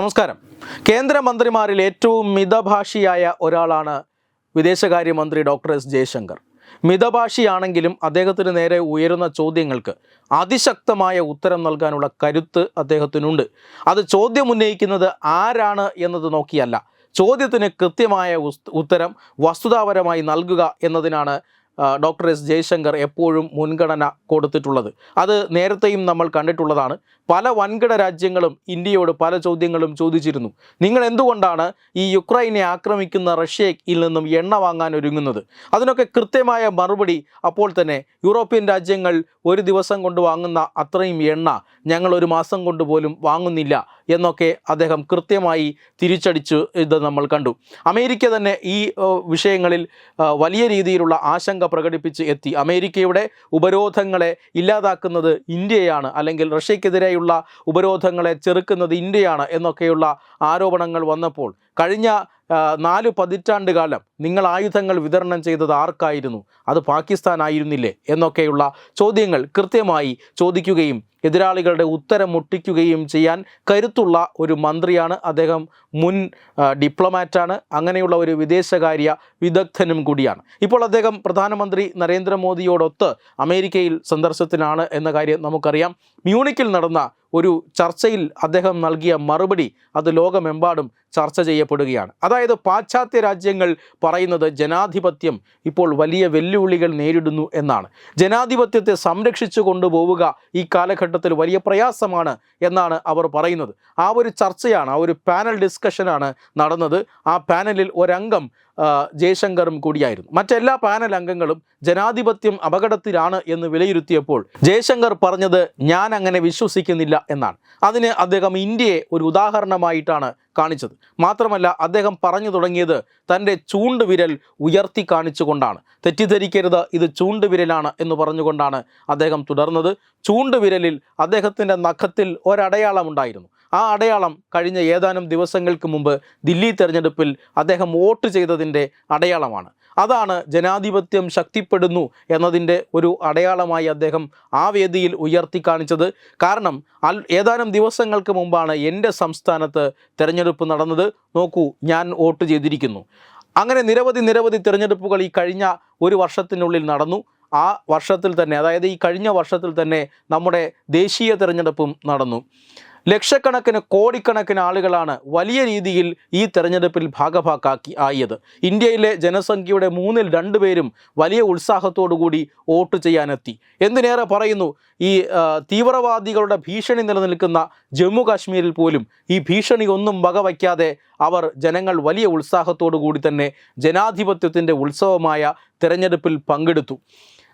നമസ്കാരം. കേന്ദ്രമന്ത്രിമാരിൽ ഏറ്റവും മിതഭാഷിയായ ഒരാളാണ് വിദേശകാര്യമന്ത്രി ഡോക്ടർ എസ് ജയശങ്കർ. മിതഭാഷിയാണെങ്കിലും അദ്ദേഹത്തിന് നേരെ ഉയരുന്ന ചോദ്യങ്ങൾക്ക് അതിശക്തമായ ഉത്തരം നൽകാനുള്ള കരുത്ത് അദ്ദേഹത്തിനുണ്ട്. അത് ചോദ്യം ഉന്നയിക്കുന്നത് ആരാണ് എന്നത് നോക്കിയല്ല. ചോദ്യത്തിന് കൃത്യമായ ഉത്തരം വസ്തുതാപരമായി നൽകുക എന്നതിനാണ് ഡോക്ടർ എസ് ജയശങ്കർ എപ്പോഴും മുൻഗണന കൊടുത്തിട്ടുള്ളത്. അത് നേരത്തെയും നമ്മൾ കണ്ടിട്ടുള്ളതാണ്. പല വൻകിട രാജ്യങ്ങളും ഇന്ത്യയോട് പല ചോദ്യങ്ങളും ചോദിച്ചിരുന്നു. നിങ്ങൾ എന്തുകൊണ്ടാണ് ഈ യുക്രൈനെ ആക്രമിക്കുന്ന റഷ്യയിൽ നിന്നും എണ്ണ വാങ്ങാൻ ഒരുങ്ങുന്നത്? അതിനൊക്കെ കൃത്യമായ മറുപടി അപ്പോൾ തന്നെ യൂറോപ്യൻ രാജ്യങ്ങൾ ഒരു ദിവസം കൊണ്ട് വാങ്ങുന്ന അത്രയും എണ്ണ ഞങ്ങൾ ഒരു മാസം കൊണ്ട് പോലും വാങ്ങുന്നില്ല. എന്നൊക്കെ അദ്ദേഹം കൃത്യമായി തിരിച്ചടിച്ചു ഇത് നമ്മൾ കണ്ടു. അമേരിക്ക തന്നെ ഈ വിഷയങ്ങളിൽ വലിയ രീതിയിലുള്ള ആശങ്ക പ്രകടിപ്പിച്ച് എത്തി. അമേരിക്കയുടെ ഉപരോധങ്ങളെ ഇല്ലാതാക്കുന്നത് ഇന്ത്യയാണ് അല്ലെങ്കിൽ റഷ്യക്കെതിരെയുള്ള ഉപരോധങ്ങളെ ചെറുക്കുന്നത് ഇന്ത്യയാണ് എന്നൊക്കെയുള്ള ആരോപണങ്ങൾ വന്നപ്പോൾ കഴിഞ്ഞ നാല് പതിറ്റാണ്ട് കാലം നിങ്ങൾ ആയുധങ്ങൾ വിതരണം ചെയ്തത് ആർക്കായിരുന്നു? അത് പാകിസ്ഥാൻ ആയിരുന്നില്ലേ എന്നൊക്കെയുള്ള ചോദ്യങ്ങൾ കൃത്യമായി ചോദിക്കുകയും എതിരാളികളുടെ ഉത്തരം മുട്ടിക്കുകയും ചെയ്യാൻ കരുത്തുള്ള ഒരു മന്ത്രിയാണ് അദ്ദേഹം. മുൻ ഡിപ്ലോമാറ്റാണ്. അങ്ങനെയുള്ള ഒരു വിദേശകാര്യ വിദഗ്ധനും കൂടിയാണ്. ഇപ്പോൾ അദ്ദേഹം പ്രധാനമന്ത്രി നരേന്ദ്രമോദിയോടൊത്ത് അമേരിക്കയിൽ സന്ദർശത്തിലാണ് എന്ന കാര്യം നമുക്കറിയാം. മ്യൂണിക്കിൽ നടന്ന ഒരു ചർച്ചയിൽ അദ്ദേഹം നൽകിയ മറുപടി അത് ലോകമെമ്പാടും ചർച്ച ചെയ്യപ്പെടുകയാണ്. അതായത് പാശ്ചാത്യ രാജ്യങ്ങൾ പറയുന്നത് ജനാധിപത്യം ഇപ്പോൾ വലിയ വെല്ലുവിളികൾ നേരിടുന്നു എന്നാണ്. ജനാധിപത്യത്തെ സംരക്ഷിച്ചു കൊണ്ടുപോവുക ഈ കാലഘട്ടത്തിൽ വലിയ പ്രയാസമാണ് എന്നാണ് അവർ പറയുന്നത്. ആ ഒരു ചർച്ചയാണ് ആ ഒരു പാനൽ ഡിസ്കഷനാണ് നടന്നത്. ആ പാനലിൽ ഒരംഗം ജയശങ്കറും കൂടിയായിരുന്നു. മറ്റെല്ലാ പാനൽ അംഗങ്ങളും ജനാധിപത്യം അപകടത്തിലാണ് എന്ന് വിലയിരുത്തിയപ്പോൾ ജയശങ്കർ പറഞ്ഞത് ഞാൻ അങ്ങനെ വിശ്വസിക്കുന്നില്ല എന്നാണ്. അതിന് അദ്ദേഹം ഇന്ത്യയെ ഒരു ഉദാഹരണമായിട്ടാണ് കാണിച്ചത്. മാത്രമല്ല അദ്ദേഹം പറഞ്ഞു തുടങ്ങിയത് തന്റെ ചൂണ്ടുവിരൽ ഉയർത്തി കാണിച്ചുകൊണ്ടാണ്. തെറ്റിദ്ധരിക്കരുത് ഇത് ചൂണ്ടുവിരലാണ് എന്ന് പറഞ്ഞുകൊണ്ടാണ് അദ്ദേഹം തുടർന്നത്. ചൂണ്ടുവിരലിൽ അദ്ദേഹത്തിന്റെ നഖത്തിൽ ഒരടയാളം ഉണ്ടായിരുന്നു ആ അടയാളം കഴിഞ്ഞ ഏതാനും ദിവസങ്ങൾക്ക് മുമ്പ് ദില്ലി തെരഞ്ഞെടുപ്പിൽ അദ്ദേഹം വോട്ട് ചെയ്തതിന്റെ അടയാളമാണ്. അതാണ് ജനാധിപത്യം ശക്തിപ്പെടുന്നു എന്നതിന്റെ ഒരു അടയാളമായി അദ്ദേഹം ആ വേദിയിൽ ഉയർത്തി കാണിച്ചത്. കാരണം അൽ ഏതാനും ദിവസങ്ങൾക്ക് മുമ്പാണ് എന്റെ സംസ്ഥാനത്ത് തിരഞ്ഞെടുപ്പ് നടന്നത്. നോക്കൂ ഞാൻ വോട്ട് ചെയ്തിരിക്കുന്നു. അങ്ങനെ നിരവധി നിരവധി തിരഞ്ഞെടുപ്പുകൾ ഈ കഴിഞ്ഞ ഒരു വർഷത്തിനുള്ളിൽ നടന്നു. ആ വർഷത്തിൽ തന്നെ അതായത് ഈ കഴിഞ്ഞ വർഷത്തിൽ തന്നെ നമ്മുടെ ദേശീയ തിരഞ്ഞെടുപ്പും നടന്നു. ലക്ഷക്കണക്കിന് കോടിക്കണക്കിന് ആളുകളാണ് വലിയ രീതിയിൽ ഈ തെരഞ്ഞെടുപ്പിൽ ഭാഗഭാക്കാക്കി ആയത്. ഇന്ത്യയിലെ ജനസംഖ്യയുടെ മൂന്നിൽ രണ്ടു പേരും വലിയ ഉത്സാഹത്തോടു കൂടി വോട്ട് ചെയ്യാനെത്തി. എന്തിനേറെ പറയുന്നു? ഈ തീവ്രവാദികളുടെ ഭീഷണി നിലനിൽക്കുന്ന ജമ്മു കാശ്മീരിൽ പോലും ഈ ഭീഷണി ഒന്നും വകവയ്ക്കാതെ അവർ ജനങ്ങൾ വലിയ കൂടി തന്നെ ജനാധിപത്യത്തിന്റെ ഉത്സവമായ തിരഞ്ഞെടുപ്പിൽ പങ്കെടുത്തു.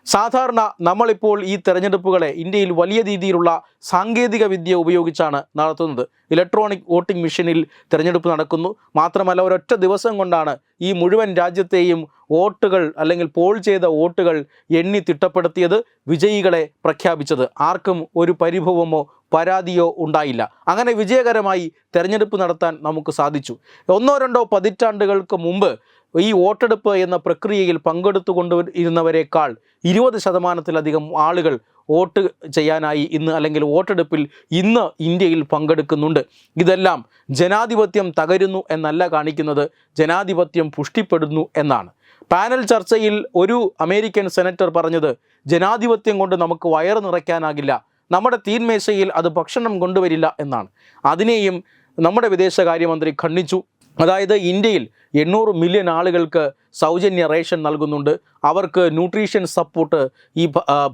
സാധാരണ നമ്മളിപ്പോൾ ഈ തെരഞ്ഞെടുപ്പുകളെ ഇന്ത്യയിൽ വലിയ രീതിയിലുള്ള സാങ്കേതിക വിദ്യ ഉപയോഗിച്ചാണ് നടത്തുന്നത്. ഇലക്ട്രോണിക് വോട്ടിംഗ് മെഷീനിൽ തിരഞ്ഞെടുപ്പ് നടക്കുന്നു. മാത്രമല്ല ഒരൊറ്റ ദിവസം കൊണ്ടാണ് ഈ മുഴുവൻ രാജ്യത്തെയും വോട്ടുകൾ അല്ലെങ്കിൽ പോൾ ചെയ്ത വോട്ടുകൾ എണ്ണി തിട്ടപ്പെടുത്തിയത് വിജയികളെ പ്രഖ്യാപിച്ചത്. ആർക്കും ഒരു പരിഭവമോ പരാതിയോ ഉണ്ടായില്ല. അങ്ങനെ വിജയകരമായി തെരഞ്ഞെടുപ്പ് നടത്താൻ നമുക്ക് സാധിച്ചു. ഒന്നോ രണ്ടോ പതിറ്റാണ്ടുകൾക്ക് മുമ്പ് ഈ വോട്ടെടുപ്പ് എന്ന പ്രക്രിയയിൽ പങ്കെടുത്തുകൊണ്ട് ഇരുന്നവരെക്കാൾ ഇരുപത് ശതമാനത്തിലധികം ആളുകൾ വോട്ട് ചെയ്യാനായി ഇന്ന് അല്ലെങ്കിൽ വോട്ടെടുപ്പിൽ ഇന്ന് ഇന്ത്യയിൽ പങ്കെടുക്കുന്നുണ്ട്. ഇതെല്ലാം ജനാധിപത്യം തകരുന്നു എന്നല്ല കാണിക്കുന്നത്. ജനാധിപത്യം പുഷ്ടിപ്പെടുന്നു എന്നാണ്. പാനൽ ചർച്ചയിൽ ഒരു അമേരിക്കൻ സെനറ്റർ പറഞ്ഞത് ജനാധിപത്യം കൊണ്ട് നമുക്ക് വയറ് നിറയ്ക്കാനാകില്ല. നമ്മുടെ തീന്മേശയിൽ അത് ഭക്ഷണം കൊണ്ടുവരില്ല എന്നാണ്. അതിനെയും നമ്മുടെ വിദേശകാര്യമന്ത്രി ഖണ്ഡിച്ചു. അതായത് ഇന്ത്യയിൽ എണ്ണൂറ് മില്യൺ ആളുകൾക്ക് സൗജന്യ റേഷൻ നൽകുന്നുണ്ട്. അവർക്ക് ന്യൂട്രീഷൻ സപ്പോർട്ട് ഈ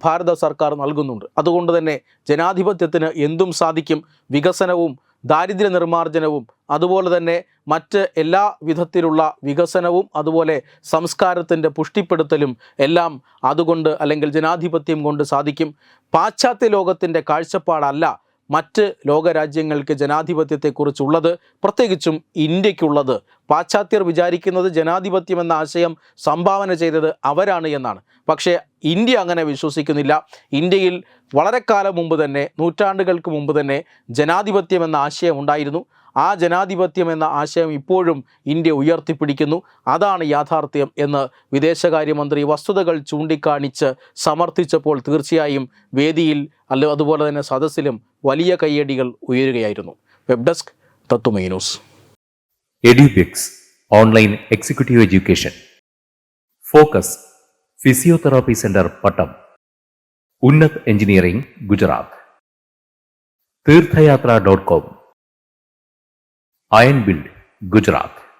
ഭാരത സർക്കാർ നൽകുന്നുണ്ട്. അതുകൊണ്ട് തന്നെ ജനാധിപത്യത്തിന് എന്തും സാധിക്കും. വികസനവും ദാരിദ്ര്യ നിർമ്മാർജനവും അതുപോലെ തന്നെ മറ്റ് എല്ലാ വിധത്തിലുള്ള വികസനവും അതുപോലെ സംസ്കാരത്തിന്റെ പുഷ്ടിപ്പെടുത്തലും എല്ലാം അതുകൊണ്ട് അല്ലെങ്കിൽ ജനാധിപത്യം കൊണ്ട് സാധിക്കും. പാശ്ചാത്യ ലോകത്തിന്റെ കാഴ്ചപ്പാടല്ല മറ്റ് ലോകരാജ്യങ്ങൾക്ക് ജനാധിപത്യത്തെക്കുറിച്ചുള്ളത് പ്രത്യേകിച്ചും ഇന്ത്യക്കുള്ളത് പാശ്ചാത്യർ വിചാരിക്കുന്നത് ജനാധിപത്യം എന്ന ആശയം സംഭാവന ചെയ്തത് അവരാണ് എന്നാണ്. പക്ഷേ ഇന്ത്യ അങ്ങനെ വിശ്വസിക്കുന്നില്ല. ഇന്ത്യയിൽ വളരെ കാലം മുമ്പ് തന്നെ നൂറ്റാണ്ടുകൾക്ക് മുമ്പ് തന്നെ ജനാധിപത്യം എന്ന ആശയം ഉണ്ടായിരുന്നു. ആ ജനാധിപത്യം എന്ന ആശയം ഇപ്പോഴും ഇന്ത്യ ഉയർത്തിപ്പിടിക്കുന്നു. അതാണ് യാഥാർത്ഥ്യം എന്ന് വിദേശകാര്യമന്ത്രി വസ്തുതകൾ ചൂണ്ടിക്കാണിച്ച് സമർത്ഥിച്ചപ്പോൾ തീർച്ചയായും വേദിയിൽ അല്ല അതുപോലെ തന്നെ സദസ്സിലും വലിയ കയ്യടികൾ ഉയരുകയായിരുന്നു. Web desk Tatwamayi news. Edubix online executive education. Focus physiotherapy centre Pattom. Unnat engineering Gujarat. Theerthayathra dot com. Ion build Gujarat